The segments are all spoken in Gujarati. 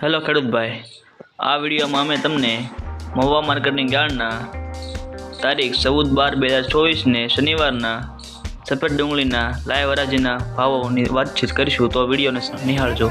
હેલો ખેડૂતભાઈ, આ વિડીયોમાં અમે તમને મહુવા માર્કેટની ગાળના તારીખ ચૌદ બાર બે હજાર ચોવીસને શનિવારના સફેદ ડુંગળીના લાઈવ અરાજીના ભાવોની વાતચીત કરીશું, તો વિડીયોને નિહાળજો.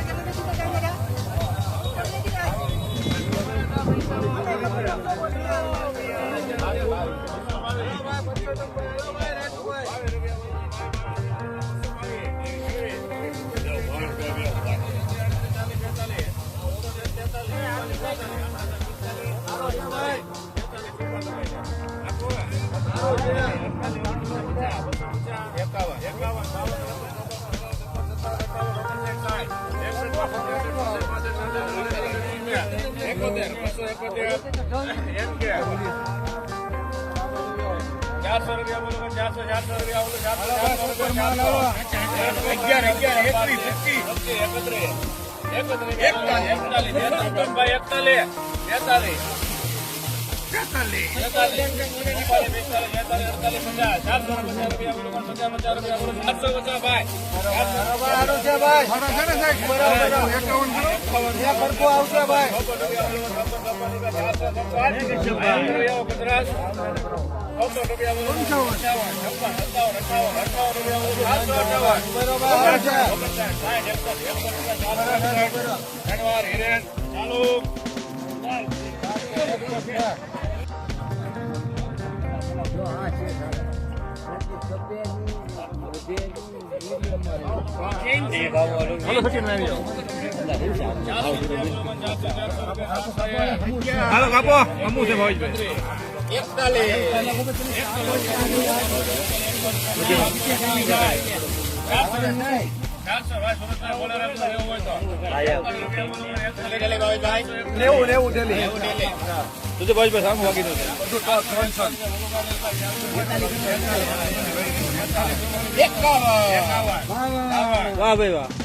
ચારસો રૂપિયા રૂપિયા બોલો ચારસો ચારસો રૂપિયા અગિયાર અગિયાર એકત્રીસ એકત્રીસ એકતાલીસ એકતાલીસ એકતાલીસ બેતાલીસ ચાલુ હાલો કાપો. અમુ છે ભાઈ? નેવું નેવું ડેલી તું તો ભાઈ સામું વાગી વાહ ભાઈ વાહ.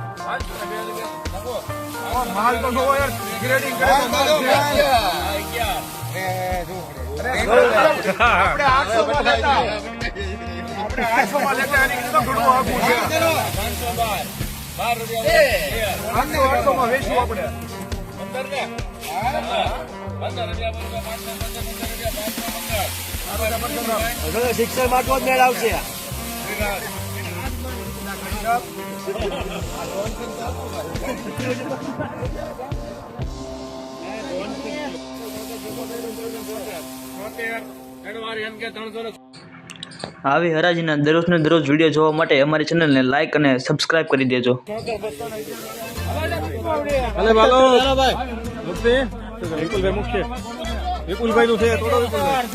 માલ તો યાર ગ્રેડિંગ કરે તો આપણે આઠસો માં લેતા આપણે આઠસો માં લેતા એની કરતા ઘણું આગું છે આઠસો આઠસો માં વેચવું આપણે શિક્ષણ માટલો જ મેળ આવશે. આવી હરાજીના દરરોજને દરરોજ વીડિયો જોવા માટે અમારી ચેનલને લાઇક અને સબસ્ક્રાઇબ કરી દેજો. અલે બાલો. મુક્તિ વિપુલભાઈ મુખ્ય વિપુલભાઈ નું છે. થોડો વિપુલભાઈ.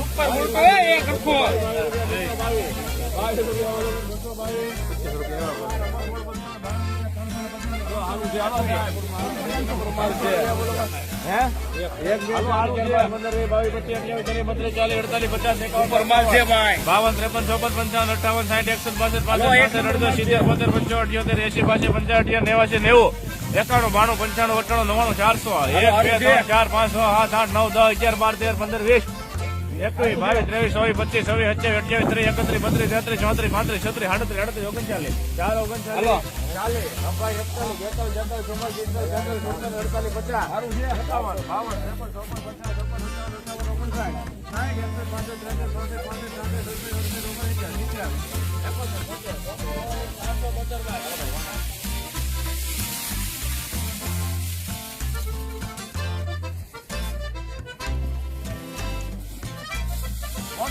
બાવન ત્રેપન ચોપન પંચાવન અઠાવન સાઠ એકસો બાસઠ પાસઠ અડધો સિત્તેર પંદર પંચો અઠ્યોતેર એસી પાસે પંચાવન અઠ્યાર નેવાસી નેવું એકાણું બાણું પંચાણું અઠાણું નવ્વાણું ચારસો એક, બે, ત્રણ, ચાર, પાંચ, છ, સાત, આઠ, નવ, દસ, અગિયાર, બાર, તેર, પંદર, વીસ. એકવીસ બાવીસ ત્રેવીસ ચોવીસ પચીસ ચોવીસ અઠ્યાવીસ અઠ્યાવીસ ત્રીસ એકત્રીસ બત્રીસ તેત્રીસ ચોત્રીસ પાંત્રીસ છત્રીસ આડત્રીસ અડત્રીસ ઓગણચાલીસ. ચાર ઓગણચાલીસ. ચાલીસ અપાય એકતાલીસ બેતાલીસ તેતાલીસ ચુમ્માલીસ પિસ્તાલીસ સુડતાલીસ અડતાલીસ પચાસ. એકાવન બાવન ત્રેપન ચોપન પચાસ છપ્પન સત્તાવન અઠાવન ઓગણસાઠ. સાઠ એકસઠ પાંસઠ ત્રેસઠ ચોસઠ પાંસઠ ત્રાસઠ સત્તર અડસઠ ઓગણસિત્તેર સિત્તેર એકોતેર પચાસ પચાસ બોતેર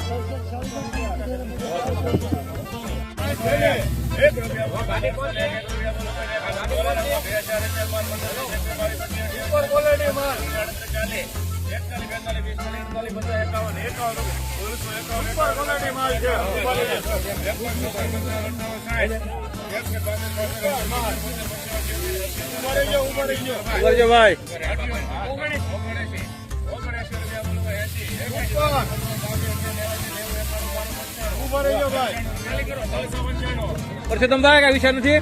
ઓગણીસો ભાઈ ઉપર. ઊભા રહી જાઓ, ભાઈ પરસોત્તમ થાય કઈ વિચાર નથી.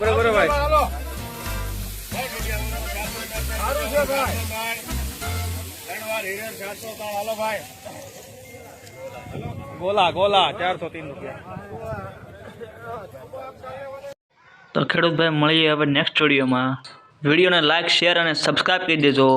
બરોબર ભાઈ સારું ભાઈ ગોલા ગોલા ચારસો તીન રૂપિયા તો ખેડૂતભાઈ મળીએ હવે નેક્સ્ટ વિડીયોમાં. વિડીયોને લાઇક શેર અને સબસ્ક્રાઈબ કરી દેજો.